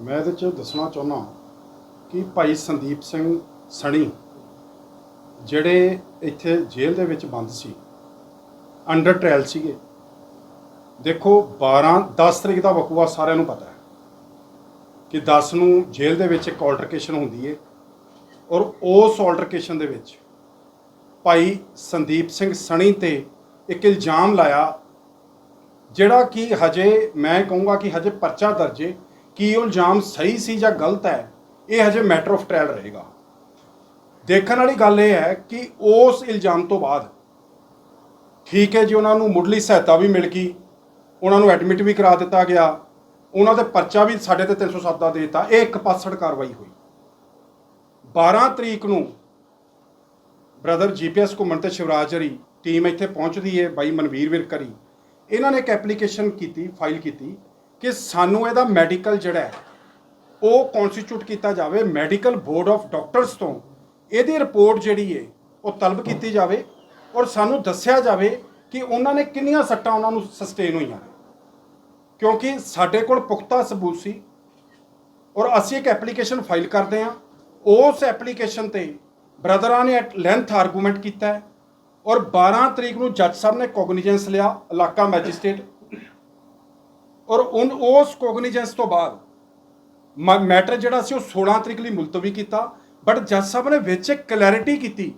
ਮੈਂ ਇਹਦੇ ਚ ਦੱਸਣਾ ਚਾਹੁੰਦਾ ਕਿ ਭਾਈ ਸੰਦੀਪ ਸਿੰਘ ਸਣੀ, ਜਿਹੜੇ ਇੱਥੇ ਜੇਲ੍ਹ ਦੇ ਵਿੱਚ ਬੰਦ ਸੀ ਅੰਡਰ ਟ੍ਰਾਇਲ ਸੀਗੇ। ਦੇਖੋ 12 10 ਤਰੀਕ ਦਾ ਵਕੂਆ ਸਾਰਿਆਂ ਨੂੰ ਪਤਾ ਹੈ ਕਿ 10 ਨੂੰ ਜੇਲ੍ਹ ਦੇ ਵਿੱਚ ਇੱਕ ਆਲਟਰਕੇਸ਼ਨ ਹੁੰਦੀ ਹੈ ਔਰ ਉਸ ਆਲਟਰਕੇਸ਼ਨ ਦੇ ਵਿੱਚ ਭਾਈ ਸੰਦੀਪ ਸਿੰਘ ਸਣੀ ਤੇ ਇੱਕ ਇਲਜ਼ਾਮ ਲਾਇਆ, ਜਿਹੜਾ ਕਿ ਹਜੇ ਮੈਂ ਕਹੂੰਗਾ ਕਿ ਹਜੇ ਪਰਚਾ ਦਰਜੇ ਕੀ ਉਹ ਇਲਜ਼ਾਮ ਸਹੀ ਸੀ ਜਾਂ ਗਲਤ ਹੈ, ਇਹ ਹਜੇ ਮੈਟਰ ਆਫ ਟ੍ਰਾਇਲ ਰਹੇਗਾ। ਦੇਖਣ ਵਾਲੀ ਗੱਲ ਇਹ ਹੈ ਕਿ ਉਸ ਇਲਜ਼ਾਮ ਤੋਂ ਬਾਅਦ ਠੀਕ ਹੈ ਜੀ, ਉਹਨਾਂ ਨੂੰ ਮੁੱਢਲੀ ਸਹਾਇਤਾ ਵੀ ਮਿਲ ਗਈ, ਉਹਨਾਂ ਨੂੰ ਐਡਮਿਟ ਵੀ ਕਰਾ ਦਿੱਤਾ ਗਿਆ, ਉਹਨਾਂ ਦੇ ਪਰਚਾ ਵੀ ਸਾਡੇ ਤੇ 307 ਦਾ ਦੇ ਦਿੱਤਾ, ਇਹ ਇੱਕ ਪਾਸੜ ਕਾਰਵਾਈ ਹੋਈ। 12 ਤਰੀਕ ਨੂੰ ਬ੍ਰਦਰ ਜੀਪੀਐਸ ਘੁੰਮਣ ਤੇ ਸ਼ਿਵਰਾਜ ਹਰੀ ਟੀਮ ਇੱਥੇ ਪਹੁੰਚਦੀ ਹੈ, ਬਾਈ ਮਨਵੀਰ ਵਿਰਕਰੀ। ਇਹਨਾਂ ਨੇ ਇੱਕ ਐਪਲੀਕੇਸ਼ਨ ਕੀਤੀ ਫਾਈਲ ਕੀਤੀ ਕਿ ਸਾਨੂੰ ਇਹਦਾ ਮੈਡੀਕਲ ਜਿਹੜਾ ਹੈ, ਉਹ ਕਨਸਟੀਟਿਊਟ ਕੀਤਾ ਜਾਵੇ ਮੈਡੀਕਲ ਬੋਰਡ ਆਫ ਡਾਕਟਰਸ ਤੋਂ। ਇਹਦੀ ਰਿਪੋਰਟ ਜਿਹੜੀ ਹੈ ਉਹ ਤਲਬ ਕੀਤੀ ਜਾਵੇ ਔਰ ਸਾਨੂੰ ਦੱਸਿਆ ਜਾਵੇ ਕਿ ਉਹਨਾਂ ਨੇ ਕਿੰਨੀਆਂ ਸੱਟਾਂ ਉਹਨਾਂ ਨੂੰ ਸਸਟੇਨ ਹੋਈਆਂ। ਕਿਉਂਕਿ ਸਾਡੇ ਕੋਲ ਪੁਖਤਾ ਸਬੂਤ ਸੀ ਔਰ ਅਸੀਂ ਇੱਕ ਐਪਲੀਕੇਸ਼ਨ ਫਾਈਲ ਕਰਦੇ ਹਾਂ। ਉਸ ਐਪਲੀਕੇਸ਼ਨ ਤੇ ਬ੍ਰਦਰਾਂ ਨੇ ਐਟ ਲੈਂਥ ਆਰਗੂਮੈਂਟ ਕੀਤਾ ਔਰ 12 ਤਰੀਕ ਨੂੰ ਜੱਜ ਸਾਹਿਬ ਨੇ ਕੋਗਨੀਜੈਂਸ ਲਿਆ, ਇਲਾਕਾ ਮੈਜਿਸਟ੍ਰੇਟ ਔਰ ਉਨ ਉਸ ਕੋਗਨੀਜੈਂਸ ਤੋਂ ਬਾਅਦ ਮੈਟਰ ਜਿਹੜਾ ਸੀ ਉਹ 16 ਤਰੀਕ ਲਈ ਮੁਲਤਵੀ ਕੀਤਾ। ਬਟ ਜੱਜ ਸਾਹਿਬ ਨੇ ਵਿੱਚ ਇੱਕ ਕਲੈਰਿਟੀ ਕੀਤੀ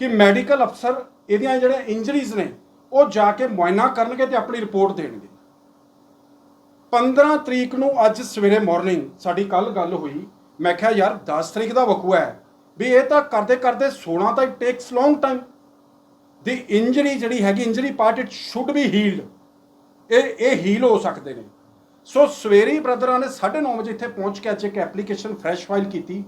ਕਿ ਮੈਡੀਕਲ ਅਫਸਰ ਇਹਦੀਆਂ ਜਿਹੜੀਆਂ ਇੰਜਰੀਜ਼ ਨੇ, ਉਹ ਜਾ ਕੇ ਮੁਆਇਨਾ ਕਰਨਗੇ ਤੇ ਆਪਣੀ ਰਿਪੋਰਟ ਦੇਣਗੇ। 15 ਤਰੀਕ ਨੂੰ ਅੱਜ ਸਵੇਰੇ ਮਾਰਨਿੰਗ ਸਾਡੀ ਕੱਲ ਗੱਲ ਹੋਈ। ਮੈਂ ਕਿਹਾ, ਯਾਰ 10 ਤਰੀਕ ਦਾ ਵਕੂਆ ਹੈ ਵੀ ਇਹ ਤਾਂ ਕਰਦੇ ਕਰਦੇ 16 ਤਾਂ it takes long time the injury ਜਿਹੜੀ ਹੈਗੀ injury part it should be healed ਇਹ ਇਹ ਹੀਲ ਹੋ ਸਕਦੇ ਨੇ। ਸੋ ਸਵੇਰੀ ਬ੍ਰਦਰਾਂ ਨੇ 9:30 ਵਜੇ ਇੱਥੇ ਪਹੁੰਚ ਕੇ ਅੱਜ ਇੱਕ ਐਪਲੀਕੇਸ਼ਨ ਫਰੈਸ਼ ਫਾਈਲ ਕੀਤੀ,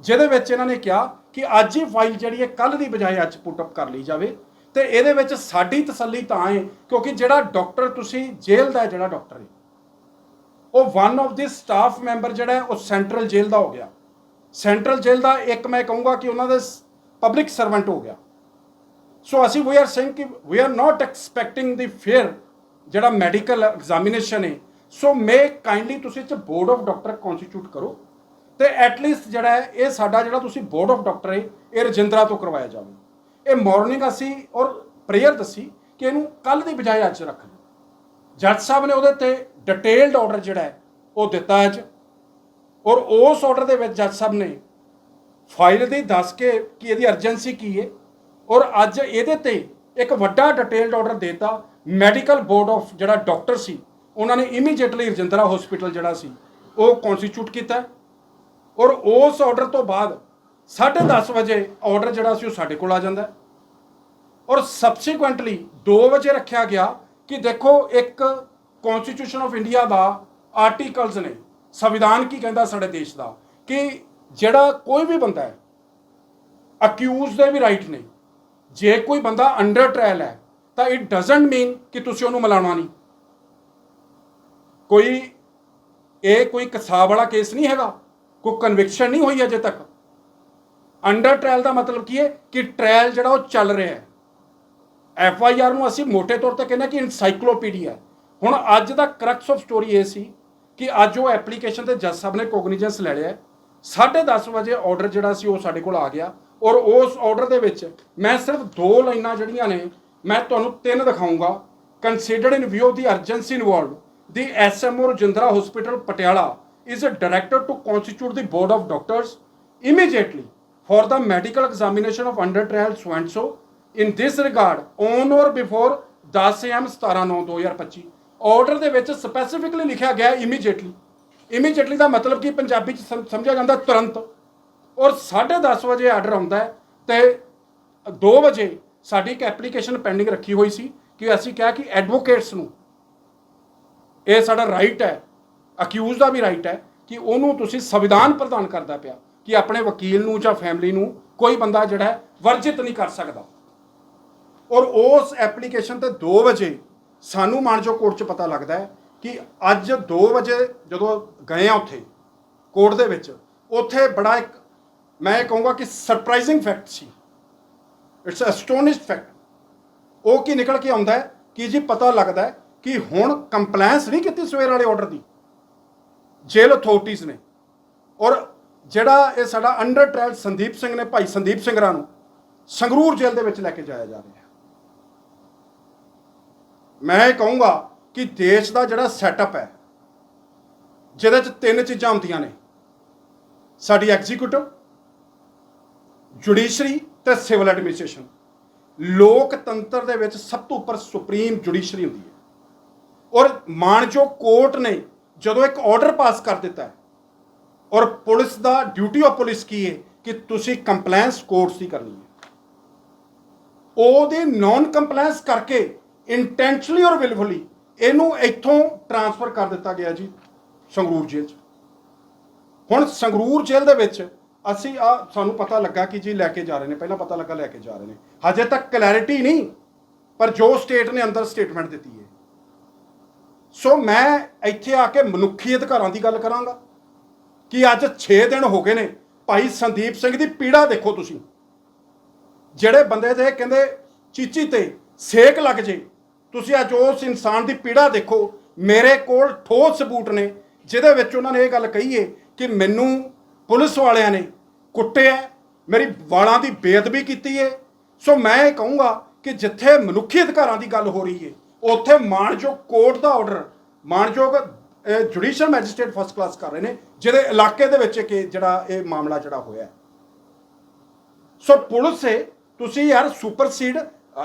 ਜਿਹਦੇ ਵਿੱਚ ਇਹਨਾਂ ਨੇ ਕਿਹਾ ਕਿ ਅੱਜ ਹੀ ਫਾਈਲ ਜਿਹੜੀ ਹੈ ਕੱਲ ਦੀ ਬਜਾਏ ਅੱਜ ਪੁੱਟ ਅਪ ਕਰ ਲਈ ਜਾਵੇ। ਤੇ ਇਹਦੇ ਵਿੱਚ ਸਾਡੀ ਤਸੱਲੀ ਤਾਂ ਹੈ, ਕਿਉਂਕਿ ਜਿਹੜਾ ਡਾਕਟਰ ਤੁਸੀਂ ਜੇਲ੍ਹ ਦਾ ਜਿਹੜਾ ਡਾਕਟਰ ਹੈ, ਉਹ one of the staff member ਜਿਹੜਾ ਉਹ ਸੈਂਟਰਲ ਜੇਲ੍ਹ ਦਾ ਹੋ ਗਿਆ। ਸੈਂਟਰਲ ਜੇਲ੍ਹ ਦਾ ਇੱਕ ਮੈਂ ਕਹੂੰਗਾ ਕਿ ਉਹਨਾਂ ਦਾ ਪਬਲਿਕ ਸਰਵੈਂਟ ਹੋ ਗਿਆ। ਸੋ ਅਸੀਂ ਵੀ ਆਰ ਸੇਇੰਗ ਕਿ we are not expecting the fair ਜਿਹੜਾ ਮੈਡੀਕਲ ਐਗਜ਼ਾਮੀਨੇਸ਼ਨ ਹੈ ਸੋ ਮੇ ਕਾਈਂਡਲੀ ਤੁਸੀਂ ਚ ਬੋਰਡ ਆਫ ਡਾਕਟਰ ਕਨਸਟੀਟਿਊਟ ਕਰੋ ਤੇ ਐਟ ਲੀਸਟ ਜਿਹੜਾ ਹੈ, ਇਹ ਸਾਡਾ ਜਿਹੜਾ ਤੁਸੀਂ ਬੋਰਡ ਆਫ ਡਾਕਟਰ ਹੈ, ਇਹ ਰਜਿੰਦਰਾ ਤੋਂ ਕਰਵਾਇਆ ਜਾਵੇ। ਇਹ ਮਾਰਨਿੰਗ ਅਸੀਂ ਔਰ ਪ੍ਰੇਅਰ ਦੱਸੀ ਕਿ ਇਹਨੂੰ ਕੱਲ ਦੀ ਬਜਾਏ ਅੱਜ ਰੱਖ ਲਓ ਜੱਜ ਸਾਹਿਬ ਨੇ ਉਹਦੇ ਤੇ ਡਿਟੇਲਡ ਆਰਡਰ ਜਿਹੜਾ ਹੈ, ਉਹ ਦਿੱਤਾ ਅੱਜ। ਔਰ ਉਸ ਆਰਡਰ ਦੇ ਵਿੱਚ ਜੱਜ ਸਾਹਿਬ ਨੇ ਫਾਈਲ ਦੀ ਦੱਸ ਕੇ ਕਿ ਇਹਦੀ ਅਰਜੈਂਸੀ ਕੀ ਹੈ। ਔਰ ਅੱਜ ਇਹਦੇ ਤੇ ਇੱਕ ਵੱਡਾ ਡਿਟੇਲਡ ਆਰਡਰ ਦਿੱਤਾ। ਮੈਡੀਕਲ ਬੋਰਡ ਆਫ ਜਿਹੜਾ ਡਾਕਟਰ ਸੀ, ਉਹਨਾਂ ਨੇ ਇਮੀਡੀਏਟਲੀ ਰਜਿੰਦਰਾ ਹਸਪੀਟਲ ਜਿਹੜਾ ਸੀ, ਉਹ ਕਨਸਟੀਟਿਊਟ ਕੀਤਾ। ਔਰ ਉਸ ਆਰਡਰ ਤੋਂ ਬਾਅਦ 10:30 ਵਜੇ ਆਰਡਰ ਜਿਹੜਾ ਸੀ ਉਹ ਸਾਡੇ ਕੋਲ ਆ ਜਾਂਦਾ ਔਰ ਸਬਸੀਕੁਐਂਟਲੀ 2 ਵਜੇ ਰੱਖਿਆ ਗਿਆ ਕਿ ਦੇਖੋ ਇੱਕ ਕਨਸਟੀਟਿਊਸ਼ਨ ਆਫ ਇੰਡੀਆ ਦਾ ਆਰਟੀਕਲਸ ਨੇ, ਸੰਵਿਧਾਨ ਕੀ ਕਹਿੰਦਾ ਸਾਡੇ ਦੇਸ਼ ਦਾ, ਕਿ ਜਿਹੜਾ ਕੋਈ ਵੀ ਬੰਦਾ ਹੈ ਅਕਿਊਜ਼ ਦੇ ਵੀ ਰਾਈਟ ਨੇ ਜੇ ਕੋਈ ਬੰਦਾ ਅੰਡਰ ਟ੍ਰਾਇਲ ਹੈ, ਤਾਂ ਇਟ ਡਸਨਟ ਮੀਨ ਕਿ ਤੁਸੀਂ ਉਹਨੂੰ ਮਿਲਾਉਣਾ ਨਹੀਂ। ਕੋਈ, ਇਹ ਕੋਈ ਕਸਾਬ ਵਾਲਾ ਕੇਸ ਨਹੀਂ ਹੈਗਾ। ਕੋਈ ਕਨਵਿਕਸ਼ਨ ਨਹੀਂ ਹੋਈ ਅਜੇ ਤੱਕ। ਅੰਡਰ ਟ੍ਰਾਇਲ ਦਾ ਮਤਲਬ ਕੀ ਹੈ ਕਿ ਟ੍ਰਾਇਲ ਜਿਹੜਾ ਉਹ ਚੱਲ ਰਿਹਾ ਹੈ। ਐਫ ਆਈ ਆਰ ਨੂੰ ਅਸੀਂ ਮੋٹے ਤੌਰ ਤੇ ਕਹਿੰਦੇ ਕਿ ਇਨਸਾਈਕਲੋਪੀਡੀਆ ਹੁਣ ਅੱਜ ਦਾ ਕਰਕਸ ਆਫ ਸਟੋਰੀ ਇਹ ਸੀ ਕਿ ਅੱਜ ਉਹ ਐਪਲੀਕੇਸ਼ਨ ਤੇ ਜੱਜ ਸਾਹਿਬ ਨੇ ਕੋਗਨੀਜੈਂਸ ਲੈ ਲਿਆ ਹੈ। 10:30 ਵਜੇ ਆਰਡਰ ਜਿਹੜਾ ਸੀ ਉਹ ਸਾਡੇ ਕੋਲ ਆ ਗਿਆ। ਔਰ ਉਸ ਆਰਡਰ ਦੇ ਵਿੱਚ ਮੈਂ ਸਿਰਫ ਦੋ ਲਾਈਨਾਂ ਜਿਹੜੀਆਂ ਨੇ, ਮੈਂ ਤੁਹਾਨੂੰ ਤਿੰਨ ਦਿਖਾਉਂਗਾ considered in view of the urgency involved the SMO Rajindra hospital Patiala is a director to constitute the board of doctors immediately for the medical examination of under trial so and so. In this regard, on or before 10 am 17/9/2025 order ਦੇ ਵਿੱਚ specifically ਲਿਖਿਆ ਗਿਆ immediately immediately ਦਾ ਮਤਲਬ ਕੀ ਪੰਜਾਬੀ ਚ ਸਮ- ਸਮਝਿਆ ਜਾਂਦਾ ਤੁਰੰਤ। ਔਰ 10:30 ਵਜੇ ਆਰਡਰ ਆਉਂਦਾ ਹੈ ਤੇ 2 ਵਜੇ ਸਾਡੀ ਇੱਕ ਐਪਲੀਕੇਸ਼ਨ ਪੈਂਡਿੰਗ ਰੱਖੀ ਹੋਈ ਸੀ ਕਿ ਅਸੀਂ ਕਿਹਾ ਕਿ ਐਡਵੋਕੇਟਸ ਨੂੰ ਇਹ ਸਾਡਾ ਰਾਈਟ ਹੈ ਅਕਿਊਜ਼ ਦਾ ਵੀ ਰਾਈਟ ਹੈ ਕਿ ਉਹਨੂੰ ਤੁਸੀਂ ਸੰਵਿਧਾਨ ਪ੍ਰਦਾਨ ਕਰਦਾ ਪਿਆ ਕਿ ਆਪਣੇ ਵਕੀਲ ਨੂੰ ਜਾਂ ਫੈਮਿਲੀ ਨੂੰ ਕੋਈ ਬੰਦਾ ਜਿਹੜਾ ਵਰਜਿਤ ਨਹੀਂ ਕਰ ਸਕਦਾ। ਔਰ ਉਸ ਐਪਲੀਕੇਸ਼ਨ ਤੇ 2 ਵਜੇ ਸਾਨੂੰ ਮਾਨਜੋ ਕੋਰਟ 'ਚ ਪਤਾ ਲੱਗਦਾ ਹੈ ਕਿ ਅੱਜ 2 ਵਜੇ ਜਦੋਂ ਗਏ ਆ ਉੱਥੇ, ਕੋਰਟ ਦੇ ਵਿੱਚ, ਉੱਥੇ ਬੜਾ ਇੱਕ ਮੈਂ ਇਹ ਕਹੂੰਗਾ ਕਿ ਸਰਪ੍ਰਾਈਜ਼ਿੰਗ ਫੈਕਟ ਸੀ। ਇਟਸ ਅਸਟੋਨਿਸ਼ ਫੈਕਟ ਉਹ ਕੀ ਨਿਕਲ ਕੇ ਆਉਂਦਾ ਹੈ? ਕਿ ਜੀ ਪਤਾ ਲੱਗਦਾ ਹੈ ਕਿ ਹੁਣ ਕੰਪਲਾਈਂਸ ਨਹੀਂ ਕੀਤੀ ਸਵੇਰ ਵਾਲੇ ਆਰਡਰ ਦੀ? ਜੇਲ੍ਹ ਅਥਾਰਟੀਆਂ ਨੇ। ਔਰ ਜਿਹੜਾ ਇਹ ਸਾਡਾ ਅੰਡਰ ਟ੍ਰਾਇਲ ਸੰਦੀਪ ਸਿੰਘ ਨੇ, ਭਾਈ ਸੰਦੀਪ ਸਿੰਘਰਾ ਨੂੰ ਸੰਗਰੂਰ ਜੇਲ੍ਹ ਦੇ ਵਿੱਚ ਲੈ ਕੇ ਜਾਇਆ ਜਾ ਰਿਹਾ ਮੈਂ ਇਹ ਕਹੂੰਗਾ ਕਿ ਦੇਸ਼ ਦਾ ਜਿਹੜਾ ਸੈਟਅਪ ਹੈ, ਜਿਹਦੇ ਚ ਤਿੰਨ ਚੀਜ਼ਾਂ ਹੁੰਦੀਆਂ ਨੇ। ਸਾਡੀ ਐਗਜ਼ੀਕਿਊਟਿਵ ਜੁਡੀਸ਼ਰੀ ਤੇ ਸਿਵਲ ਐਡਮਿਨਿਸਟ੍ਰੇਸ਼ਨ। ਲੋਕਤੰਤਰ ਦੇ ਵਿੱਚ ਸਭ ਤੋਂ ਉੱਪਰ ਸੁਪਰੀਮ ਜੁਡੀਸ਼ਰੀ ਹੁੰਦੀ ਹੈ। ਔਰ ਮਾਨਯੋਗ ਕੋਰਟ ਨੇ ਜਦੋਂ ਇੱਕ ਆਰਡਰ ਪਾਸ ਕਰ ਦਿੱਤਾ ਔਰ ਪੁਲਿਸ ਦਾ ਡਿਊਟੀ ਆਫ ਪੁਲਿਸ ਕੀ ਹੈ ਕਿ ਤੁਸੀਂ ਕੰਪਲਾਈਂਸ ਕੋਰਟਸ ਦੀ ਕਰਨੀ ਹੈ। ਉਹਦੇ ਨਾਨ ਕੰਪਲਾਈਂਸ ਕਰਕੇ ਇੰਟੈਂਸ਼ਨਲੀ ਔਰ ਵਿਲਫੁਲੀ ਇਹਨੂੰ ਇੱਥੋਂ ਟਰਾਂਸਫਰ ਕਰ ਦਿੱਤਾ ਗਿਆ ਜੀ ਸੰਗਰੂਰ ਜੇਲ੍ਹ 'ਚ। ਹੁਣ ਸੰਗਰੂਰ ਜੇਲ੍ਹ ਦੇ ਵਿੱਚ ਅਸੀਂ ਆ ਸਾਨੂੰ ਪਤਾ ਲੱਗਾ ਕਿ ਜੀ ਲੈ ਕੇ ਜਾ ਰਹੇ ਨੇ, ਪਹਿਲਾਂ ਪਤਾ ਲੱਗਾ ਲੈ ਕੇ ਜਾ ਰਹੇ ਨੇ। ਹਜੇ ਤੱਕ ਕਲੈਰਿਟੀ ਨਹੀਂ, ਪਰ ਜੋ ਸਟੇਟ ਨੇ ਅੰਦਰ ਸਟੇਟਮੈਂਟ ਦਿੱਤੀ ਹੈ। ਸੋ ਮੈਂ ਇੱਥੇ ਆ ਕੇ ਮਨੁੱਖੀ ਅਧਿਕਾਰਾਂ ਦੀ ਗੱਲ ਕਰਾਂਗਾ। ਕਿ ਅੱਜ 6 ਦਿਨ ਹੋ ਗਏ ਨੇ, ਭਾਈ ਸੰਦੀਪ ਸਿੰਘ ਦੀ ਪੀੜਾ ਦੇਖੋ ਤੁਸੀਂ। ਜਿਹੜੇ ਬੰਦੇ ਦੇ ਕਹਿੰਦੇ, ਚੀਚੀ ਤੇ ਸੇਕ ਲੱਗ ਜੇ, ਤੁਸੀਂ ਅੱਜ ਉਸ ਇਨਸਾਨ ਦੀ ਪੀੜਾ ਦੇਖੋ। ਮੇਰੇ ਕੋਲ ਠੋਸ ਸਬੂਤ ਨੇ, ਜਿਹਦੇ ਵਿੱਚ ਉਹਨਾਂ ਨੇ ਇਹ ਗੱਲ ਕਹੀ ਏ ਕਿ ਮੈਨੂੰ ਪੁਲਿਸ ਵਾਲਿਆਂ ਨੇ ਕੁੱਟਿਆ ਮੇਰੀ ਵਾਲਾਂ ਦੀ ਬੇਅਦਬੀ ਕੀਤੀ ਏ ਸੋ ਮੈਂ ਇਹ ਕਹੂੰਗਾ ਕਿ ਜਿੱਥੇ ਮਨੁੱਖੀ ਅਧਿਕਾਰਾਂ ਦੀ ਗੱਲ ਹੋ ਰਹੀ ਏ ਉੱਥੇ ਮਾਨਯੋਗ ਕੋਰਟ ਦਾ ਆਰਡਰ ਮਾਨਯੋਗ ਜੁਡੀਸ਼ੀਅਲ ਮੈਜਿਸਟ੍ਰੇਟ ਫਸਟ ਕਲਾਸ ਕਰ ਰਹੇ ਨੇ, ਜਿਹਦੇ ਇਲਾਕੇ ਦੇ ਵਿੱਚ ਕਿ ਜਿਹੜਾ ਇਹ ਮਾਮਲਾ ਜਿਹੜਾ ਹੋਇਆ ਸੋ ਪੁਲਿਸ ਹੈ, ਤੁਸੀਂ ਯਾਰ ਸੁਪਰਸੀਡ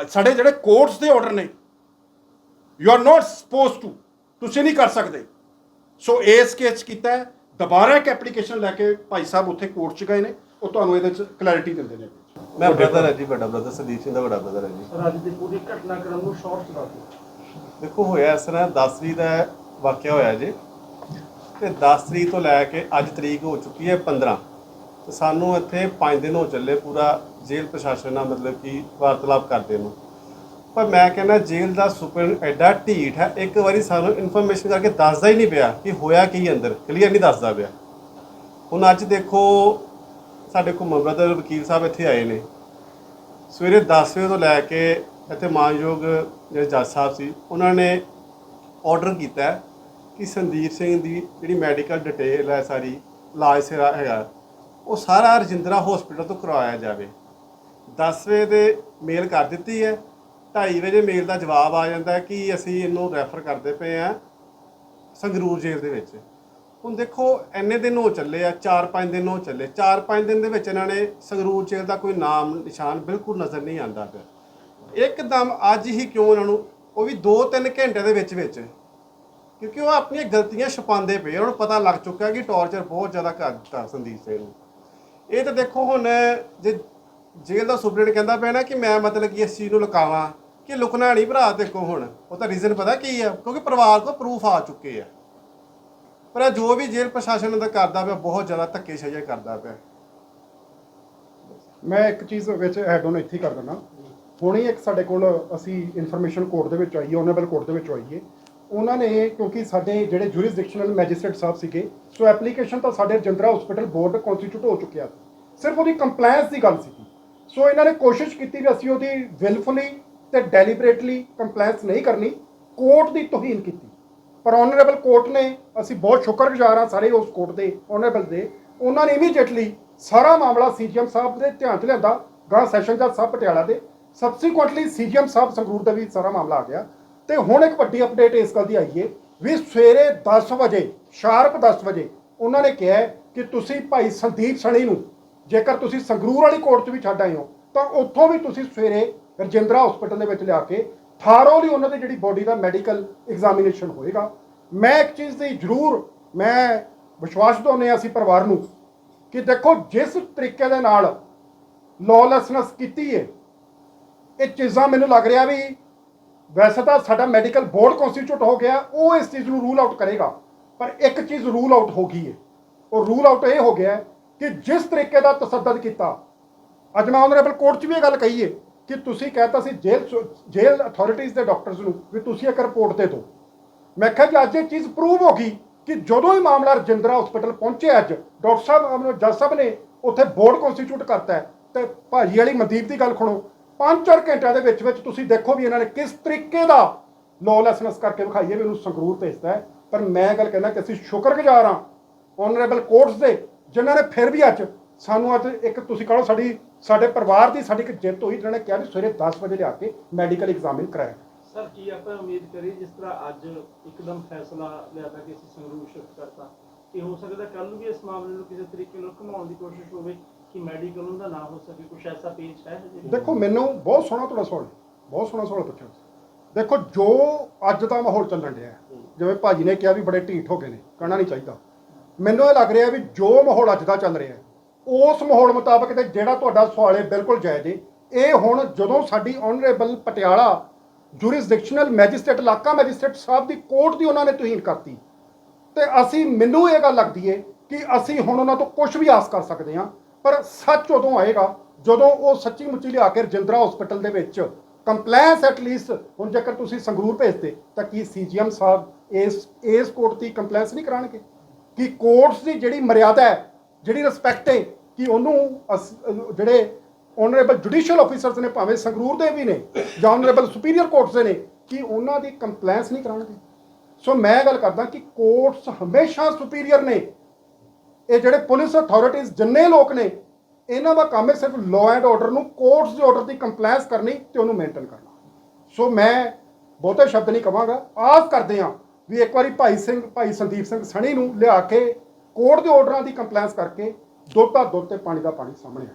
ਸਾਡੇ ਜਿਹੜੇ ਕੋਰਟਸ ਦੇ ਆਰਡਰ ਨੇ you are not suppose to ਤੁਸੀਂ ਨਹੀਂ ਕਰ ਸਕਦੇ। ਸੋ ਇਸ ਕੇਸ ਕੀਤਾ ਹੈ। ਦੁਬਾਰਾ ਇੱਕ ਐਪਲੀਕੇਸ਼ਨ ਲੈ ਕੇ ਭਾਈ ਸਾਹਿਬ ਉੱਥੇ ਕੋਰਟ 'ਚ ਗਏ ਨੇ ਉਹ ਤੁਹਾਨੂੰ ਇਹਦੇ 'ਚ ਕਲੈਰਿਟੀ ਦਿੰਦੇ ਨੇ। ਮੈਂ ਬ੍ਰਦਰ ਹੈ ਜੀ ਵੱਡਾ ਬ੍ਰਦਰ ਸੰਦੀਪ ਸਿੰਘ ਦਾ ਵੱਡਾ ਬ੍ਰਦਰ ਹੈ ਜੀ। ਰਾਜ ਦੀ ਪੂਰੀ ਘਟਨਾਕ੍ਰਮ ਨੂੰ ਸ਼ਾਰਟ ਦੱਸ ਦਿਓ। ਦੇਖੋ ਹੋਇਆ ਇਸ ਤਰ੍ਹਾਂ 10 ਤਰੀਕ ਦਾ ਵਾਕਿਆ ਹੋਇਆ ਜੀ। ਤੇ 10 ਤਰੀਕ ਤੋਂ ਲੈ ਕੇ ਅੱਜ ਤਰੀਕ ਹੋ ਚੁੱਕੀ ਹੈ 15 ਤੇ ਸਾਨੂੰ ਇੱਥੇ 5 ਦਿਨ ਹੋ ਚੱਲੇ ਪੂਰਾ ਜੇਲ੍ਹ ਪ੍ਰਸ਼ਾਸਨ ਨਾਲ ਮਤਲਬ ਕਿ ਵਾਰਤਾਲਾਪ ਕਰਦੇ ਨੂੰ। ਪਰ ਮੈਂ ਕਹਿੰਦਾ ਜੇਲ੍ਹ ਦਾ ਸੁਪਰ ਐਡਾ ਢੀਠ ਹੈ, ਇੱਕ ਵਾਰੀ ਸਾਨੂੰ ਇਨਫੋਰਮੇਸ਼ਨ ਕਰਕੇ ਦੱਸਦਾ ਹੀ ਨਹੀਂ ਪਿਆ ਕਿ ਹੋਇਆ ਕੀ ਅੰਦਰ। ਕਲੀਅਰ ਨਹੀਂ ਦੱਸਦਾ ਪਿਆ। ਹੁਣ ਅੱਜ ਦੇਖੋ, ਸਾਡੇ ਘੁੰਮਣ ਬ੍ਰਦਰ ਵਕੀਲ ਸਾਹਿਬ ਇੱਥੇ ਆਏ ਨੇ। ਸਵੇਰੇ 10 ਵਜੇ ਤੋਂ ਲੈ ਕੇ ਇੱਥੇ ਮਾਨਯੋਗ ਜਿਹੜੇ ਜੱਜ ਸਾਹਿਬ ਸੀ, ਉਹਨਾਂ ਨੇ ਆਰਡਰ ਕੀਤਾ ਕਿ ਸੰਦੀਪ ਸਿੰਘ ਦੀ ਜਿਹੜੀ ਮੈਡੀਕਲ ਡਿਟੇਲ ਹੈ ਸਾਰੀ, ਇਲਾਜ ਸਿਰਾ ਹੈਗਾ, ਉਹ ਸਾਰਾ ਰਜਿੰਦਰਾ ਹਸਪੀਟਲ ਤੋਂ ਕਰਵਾਇਆ ਜਾਵੇ। 10 ਵਜੇ ਦੇ ਮੇਲ ਕਰ ਦਿੱਤੀ ਹੈ। 2:30 ਵਜੇ ਮੇਲ ਦਾ ਜਵਾਬ ਆ ਜਾਂਦਾ ਹੈ ਕਿ ਅਸੀਂ ਇਹਨੂੰ ਰੈਫਰ ਕਰਦੇ ਪਏ ਆ ਸੰਗਰੂਰ ਜੇਲ੍ਹ ਦੇ ਵਿੱਚ। ਹੁਣ ਦੇਖੋ, ਇੰਨੇ ਦਿਨ ਹੋ ਚੱਲੇ ਆ 4-5 ਦਿਨ ਹੋ ਚੱਲੇ 4-5 ਦਿਨ ਦੇ ਵਿੱਚ ਇਹਨਾਂ ਨੇ ਸੰਗਰੂਰ ਜੇਲ੍ਹ ਦਾ ਕੋਈ ਨਾਮ, ਨਿਸ਼ਾਨ ਬਿਲਕੁਲ ਨਜ਼ਰ ਨਹੀਂ ਆਉਂਦਾ ਪਿਆ। ਇੱਕਦਮ ਅੱਜ ਹੀ ਕਿਉਂ ਉਹਨਾਂ ਨੂੰ, ਉਹ ਵੀ 2-3 ਘੰਟੇ ਦੇ ਵਿੱਚ ਵਿੱਚ, ਕਿਉਂਕਿ ਉਹ ਆਪਣੀਆਂ ਗਲਤੀਆਂ ਛੁਪਾਉਂਦੇ ਪਏ ਉਹਨਾਂ ਨੂੰ ਪਤਾ ਲੱਗ ਚੁੱਕਾ ਕਿ ਟੌਰਚਰ ਬਹੁਤ ਜ਼ਿਆਦਾ ਕਰ ਦਿੱਤਾ ਸੰਦੀਪ ਸਿੰਘ ਨੂੰ। ਇਹ ਤਾਂ ਦੇਖੋ ਹੁਣ ਜੇ ਜੇਲ੍ਹ ਦਾ ਸੁਪਰਡੈਂਟ ਕਹਿੰਦਾ ਪਿਆ ਨਾ ਕਿ ਮੈਂ ਮਤਲਬ ਕਿ ਇਸ ਚੀਜ਼ ਨੂੰ ਲੁਕਾਵਾਂ ਕਿ ਲੁਕਣਾ ਨਹੀਂ ਭਰਾ ਦੇਖੋ ਹੁਣ। ਉਹ ਤਾਂ ਰੀਜ਼ਨ ਪਤਾ ਕੀ ਆ? ਕਿਉਂਕਿ ਪਰਿਵਾਰ ਕੋਲ ਪ੍ਰੂਫ ਆ ਚੁੱਕੇ ਆ। ਪਰ ਇਹ ਜੋ ਵੀ ਜੇਲ੍ਹ ਪ੍ਰਸ਼ਾਸਨ ਦਾ ਕਰਦਾ ਪਿਆ, ਬਹੁਤ ਜ਼ਿਆਦਾ ਧੱਕੇਸ਼ਾਹੀ ਕਰਦਾ ਪਿਆ। ਮੈਂ ਇੱਕ ਚੀਜ਼ ਵਿੱਚ ਐਡ ਆਨ ਇੱਥੇ ਹੀ ਕਰ ਦਿੰਦਾ। ਹੁਣੇ ਇੱਕ ਸਾਡੇ ਕੋਲ ਅਸੀਂ ਇਨਫੋਰਮੇਸ਼ਨ ਕੋਰਟ ਦੇ ਵਿੱਚ ਆਈਏ ਹੈ ਓਨਰੇਬਲ ਕੋਰਟ ਦੇ ਵਿੱਚ ਆਈਏ ਉਹਨਾਂ ਨੇ ਕਿਉਂਕਿ ਸਾਡੇ ਜਿਹੜੇ ਜੁਰਿਸਡਿਕਸ਼ਨਲ ਮੈਜਿਸਟ੍ਰੇਟ ਸਾਹਿਬ ਸੀਗੇ ਸੋ ਐਪਲੀਕੇਸ਼ਨ ਤਾਂ ਸਾਡੇ ਰਜਿੰਦਰਾ ਹਸਪੀਟਲ ਬੋਰਡ ਕਨਸਟੀਟਿਊਟ ਹੋ ਚੁੱਕਿਆ। ਸੀ ਸਿਰਫ ਉਹਦੀ ਕੰਪਲਾਈਂਸ ਦੀ ਗੱਲ ਸੀ ਸੋ ਇਹਨਾਂ ਨੇ ਕੋਸ਼ਿਸ਼ ਕੀਤੀ ਵੀ ਅਸੀਂ ਉਹਦੀ ਵਿਲਫੁਲੀ ਤੇ ਡੈਲੀਬਰੇਟਲੀ ਕੰਪਲਾਈਂਸ ਨਹੀਂ ਕਰਨੀ ਕੋਰਟ ਦੀ ਤੋਹੀਨ ਕੀਤੀ। ਪਰ ਆਨਰੇਬਲ ਕੋਰਟ ਨੇ, ਅਸੀਂ ਬਹੁਤ ਸ਼ੁਕਰਗੁਜ਼ਾਰ ਹਾਂ ਸਾਰੇ ਉਸ ਕੋਰਟ ਦੇ ਆਨਰੇਬਲ ਦੇ, ਉਹਨਾਂ ਨੇ ਇਮੀਡੀਏਟਲੀ ਸਾਰਾ ਮਾਮਲਾ ਸੀਜੀਐਮ ਸਾਹਿਬ ਦੇ ਧਿਆਨ 'ਚ ਲਿਆਂਦਾ, ਗਾਂ ਸੈਸ਼ਨ ਜੱਜ ਸਾਹਿਬ ਪਟਿਆਲਾ ਦੇ। ਸਬਸੀਕੁਐਂਟਲੀ ਸੀਜੀਐਮ ਸਾਹਿਬ ਸੰਗਰੂਰ ਦਾ ਵੀ ਸਾਰਾ ਮਾਮਲਾ ਆ ਗਿਆ। ਤੇ ਹੁਣ ਇੱਕ ਵੱਡੀ ਅਪਡੇਟ ਇਸ ਗੱਲ ਦੀ ਆਈ ਏ ਵੀ ਸਵੇਰੇ 10 ਵਜੇ ਸ਼ਾਰਪ 10 ਵਜੇ ਉਹਨਾਂ ਨੇ ਕਿਹਾ ਕਿ ਤੁਸੀਂ ਭਾਈ ਸੰਦੀਪ ਸਣੀ ਨੂੰ ਜੇਕਰ ਤੁਸੀਂ ਸੰਗਰੂਰ ਵਾਲੀ ਕੋਰਟ 'ਚ ਵੀ ਛੱਡ ਆਏ ਹੋ, ਤਾਂ ਉੱਥੋਂ ਵੀ ਤੁਸੀਂ ਸਵੇਰੇ ਰਜਿੰਦਰਾ ਹਸਪੀਟਲ ਦੇ ਵਿੱਚ ਲਿਆ ਕੇ ਥਾਰੋਲੀ ਉਹਨਾਂ ਦੀ ਜਿਹੜੀ ਬੋਡੀ ਦਾ ਮੈਡੀਕਲ ਐਗਜ਼ਾਮੀਨੇਸ਼ਨ ਹੋਏਗਾ। ਮੈਂ ਇੱਕ ਚੀਜ਼ ਦੀ ਜ਼ਰੂਰ ਮੈਂ ਵਿਸ਼ਵਾਸ ਦਿਵਾਉਂਦੇ ਹਾਂ ਅਸੀਂ ਪਰਿਵਾਰ ਨੂੰ ਕਿ ਦੇਖੋ ਜਿਸ ਤਰੀਕੇ ਦੇ ਨਾਲ ਲੌਲੈਸਨੈਸ ਕੀਤੀ ਹੈ ਇਹ ਚੀਜ਼ਾਂ ਮੈਨੂੰ ਲੱਗ ਰਿਹਾ ਵੀ ਵੈਸੇ ਤਾਂ ਸਾਡਾ ਮੈਡੀਕਲ ਬੋਰਡ ਕਨਸਟੀਟਿਊਟ ਹੋ ਗਿਆ, ਉਹ ਇਸ ਚੀਜ਼ ਨੂੰ ਰੂਲ ਆਊਟ ਕਰੇਗਾ। ਪਰ ਇੱਕ ਚੀਜ਼ ਰੂਲ ਆਊਟ ਹੋ ਗਈ ਹੈ ਉਹ ਰੂਲ ਆਊਟ ਇਹ ਹੋ ਗਿਆ ਕਿ ਜਿਸ ਤਰੀਕੇ ਦਾ ਤਸੱਦਦ ਕੀਤਾ, ਅੱਜ ਮੈਂ ਆਨਰੇਬਲ ਕੋਰਟ 'ਚ ਵੀ ਇਹ ਗੱਲ ਕਹੀ ਹੈ ਕਿ ਤੁਸੀਂ ਕਹਿਤਾ ਸੀ ਜੇਲ੍ਹ ਸ- ਜੇਲ੍ਹ ਅਥਾਰਟੀਆਂ ਦੇ ਡਾਕਟਰਸ ਨੂੰ ਵੀ ਤੁਸੀਂ ਇੱਕ ਰਿਪੋਰਟ ਦੇ ਦਿਓ। ਮੈਂ ਕਿਹਾ ਜੀ, ਅੱਜ ਇਹ ਚੀਜ਼ ਪ੍ਰੂਵ ਹੋ ਗਈ ਕਿ ਜਦੋਂ ਹੀ ਮਾਮਲਾ ਰਜਿੰਦਰਾ ਹਸਪੀਟਲ ਪਹੁੰਚੇ ਅੱਜ ਡਾਕਟਰ ਸਾਹਿਬ ਆਪਣੇ ਜੱਜ ਸਾਹਿਬ ਨੇ ਉੱਥੇ ਬੋਰਡ ਕਨਸਟੀਟਿਊਟ ਕਰਤਾ ਹੈ। ਤੇ ਭਾਜੀ ਵਾਲੀ ਮਨਦੀਪ ਦੀ ਗੱਲ ਸੁਣੋ ਪੰਜ ਚਾਰ ਘੰਟਿਆਂ ਦੇ ਵਿੱਚ ਵਿੱਚ ਤੁਸੀਂ ਦੇਖੋ ਵੀ ਇਹਨਾਂ ਨੇ ਕਿਸ ਤਰੀਕੇ ਦਾ ਲੌਲੈਸਨੈਸ ਕਰਕੇ ਵਿਖਾਈਏ ਵੀ ਉਹਨੂੰ ਸੰਗਰੂਰ ਭੇਜਦਾ ਹੈ। ਪਰ ਮੈਂ ਗੱਲ ਕਹਿਣਾ ਕਿ ਅਸੀਂ ਸ਼ੁਕਰਗੁਜ਼ਾਰ ਹਾਂ ਆਨਰੇਬਲ ਕੋਰਟਸ ਦੇ, ਜਿਨ੍ਹਾਂ ਨੇ ਫਿਰ ਵੀ ਅੱਜ ਸਾਨੂੰ ਅੱਜ ਇੱਕ ਤੁਸੀਂ ਕਹੋ ਸਾਡੀ ਸਾਡੇ ਪਰਿਵਾਰ ਦੀ ਸਾਡੀ ਇੱਕ ਜਿੱਤ ਹੋਈ ਜਿਹਨਾਂ ਨੇ ਕਿਹਾ ਵੀ ਸਵੇਰੇ 10 ਵਜੇ ਲਿਆ ਕੇ ਮੈਡੀਕਲ ਐਗਜ਼ਾਮਿਨ ਕਰਾਇਆ ਸਰ ਕੀ ਆਪਾਂ ਉਮੀਦ ਕਰੀਏ ਜਿਸ ਤਰ੍ਹਾਂ ਅੱਜ ਇੱਕਦਮ ਫੈਸਲਾ ਲਿਆਦਾ ਕਿ ਅਸੀਂ ਸੰਗਰੂਰ ਸ਼ਿਫਟ ਕਰਤਾ ਕਿ ਹੋ ਸਕਦਾ ਕੱਲ ਨੂੰ ਵੀ ਇਸ ਮਾਮਲੇ ਨੂੰ ਕਿਸੇ ਤਰੀਕੇ ਨਾਲ ਘੁਮਾਉਣ ਦੀ ਕੋਸ਼ਿਸ਼ ਹੋਵੇ ਕਿ ਮੈਡੀਕਲ ਉਹਦਾ ਨਾ ਹੋ ਸਕੇ ਕੁਝ ਐਸਾ ਪੇਚ ਹੈ? ਦੇਖੋ ਮੈਨੂੰ ਬਹੁਤ ਸੋਹਣਾ ਤੁਹਾਡਾ ਸਵਾਲ। ਬਹੁਤ ਸੋਹਣਾ ਸਵਾਲ ਪੁੱਛਿਆ ਤੁਸੀਂ। ਦੇਖੋ ਜੋ ਅੱਜ ਦਾ ਮਾਹੌਲ ਚੱਲਣ ਡਿਆ ਹੈ, ਜਿਵੇਂ ਭਾਜੀ ਨੇ ਕਿਹਾ ਵੀ ਬੜੇ ਢੀਠ ਹੋ ਗਏ ਨੇ ਕਹਿਣਾ ਨਹੀਂ ਚਾਹੀਦਾ ਮੈਨੂੰ ਇਹ ਲੱਗ ਰਿਹਾ ਵੀ ਜੋ ਮਾਹੌਲ ਅੱਜ ਦਾ ਚੱਲ ਰਿਹਾ ਹੈ, ਉਸ ਮਾਹੌਲ ਮੁਤਾਬਕ ਤੇ ਜਿਹੜਾ ਤੁਹਾਡਾ ਸਵਾਲ ਹੈ ਬਿਲਕੁਲ ਜਾਇਜ਼ ਹੈ ਇਹ ਹੁਣ ਜਦੋਂ ਸਾਡੀ ਆਨਰੇਬਲ ਪਟਿਆਲਾ ਜੁਰਿਸਡਿਕਸ਼ਨਲ ਮੈਜਿਸਟ੍ਰੇਟ ਇਲਾਕਾ ਮੈਜਿਸਟ੍ਰੇਟ ਸਾਹਿਬ ਦੀ ਕੋਰਟ ਦੀ ਉਹਨਾਂ ਨੇ ਤੁਹੀਨ ਕਰਤੀ। ਤੇ ਅਸੀਂ, ਮੈਨੂੰ ਇਹ ਗੱਲ ਲੱਗਦੀ ਏ ਕਿ ਅਸੀਂ ਹੁਣ ਉਹਨਾਂ ਤੋਂ ਕੁਝ ਵੀ ਆਸ ਕਰ ਸਕਦੇ ਹਾਂ, ਪਰ ਸੱਚ ਉਦੋਂ ਆਏਗਾ ਜਦੋਂ ਉਹ ਸੱਚੀ ਮੁੱਚੀ ਲਿਆ ਕੇ ਰਜਿੰਦਰਾ ਹਸਪੀਟਲ ਦੇ ਵਿੱਚ ਕੰਪਲੈਂਸ ਐਟਲੀਸਟ ਹੁਣ ਜੇਕਰ ਤੁਸੀਂ ਸੰਗਰੂਰ ਭੇਜਦੇ, ਤਾਂ ਕੀ ਸੀਜੀਐਮ ਸਾਹਿਬ ਇਸ ਇਸ ਕੋਰਟ ਦੀ ਕੰਪਲੈਂਸ ਨਹੀਂ ਕਰਾਣਗੇ ਕਿ ਕੋਰਟਸ ਦੀ ਜਿਹੜੀ ਮਰਿਆਦਾ ਹੈ, ਜਿਹੜੀ ਰਿਸਪੈਕਟ ਹੈ ਕਿ ਉਹਨੂੰ ਅਸ- ਜਿਹੜੇ ਓਨਰੇਬਲ ਜੁਡੀਸ਼ੀਅਲ ਆਫੀਸਰਸ ਨੇ, ਭਾਵੇਂ ਸੰਗਰੂਰ ਦੇ ਵੀ ਨੇ ਜਾਂ ਓਨਰੇਬਲ ਸੁਪੀਰੀਅਰ ਕੋਰਟਸ ਦੇ ਨੇ, ਕਿ ਉਹਨਾਂ ਦੀ ਕੰਪਲੈਂਸ ਨਹੀਂ ਕਰਾਉਣਗੇ। ਸੋ ਮੈਂ ਗੱਲ ਕਰਦਾ ਕਿ ਕੋਰਟਸ ਹਮੇਸ਼ਾ ਸੁਪੀਰੀਅਰ ਨੇ। ਇਹ ਜਿਹੜੇ ਪੁਲਿਸ ਅਥਾਰਟੀਆਂ ਜਿੰਨੇ ਲੋਕ ਨੇ, ਇਹਨਾਂ ਦਾ ਕੰਮ ਹੈ ਸਿਰਫ ਲਾਅ ਐਂਡ ਆਰਡਰ ਨੂੰ ਕੋਰਟਸ ਦੇ ਆਰਡਰ ਦੀ ਕੰਪਲਾਈਂਸ ਕਰਨੀ ਤੇ ਉਹਨੂੰ ਮੇਨਟੇਨ ਕਰਨਾ। ਸੋ ਮੈਂ ਬਹੁਤੇ ਸ਼ਬਦ ਨਹੀਂ ਕਵਾਂਗਾ। ਆਸ ਕਰਦੇ ਹਾਂ ਵੀ ਇੱਕ ਵਾਰੀ ਭਾਈ ਸਿੰਘ, ਭਾਈ ਸੰਦੀਪ ਸਿੰਘ ਸਣੀ ਨੂੰ ਲਿਆ ਕੇ ਕੋਰਟ ਦੇ ਆਰਡਰਾਂ ਦੀ ਕੰਪਲਾਈਂਸ ਕਰਕੇ ਦੁੱਧ ਦਾ ਦੁੱਧ ਤੇ ਪਾਣੀ ਦਾ ਪਾਣੀ ਸਾਹਮਣੇ ਆ।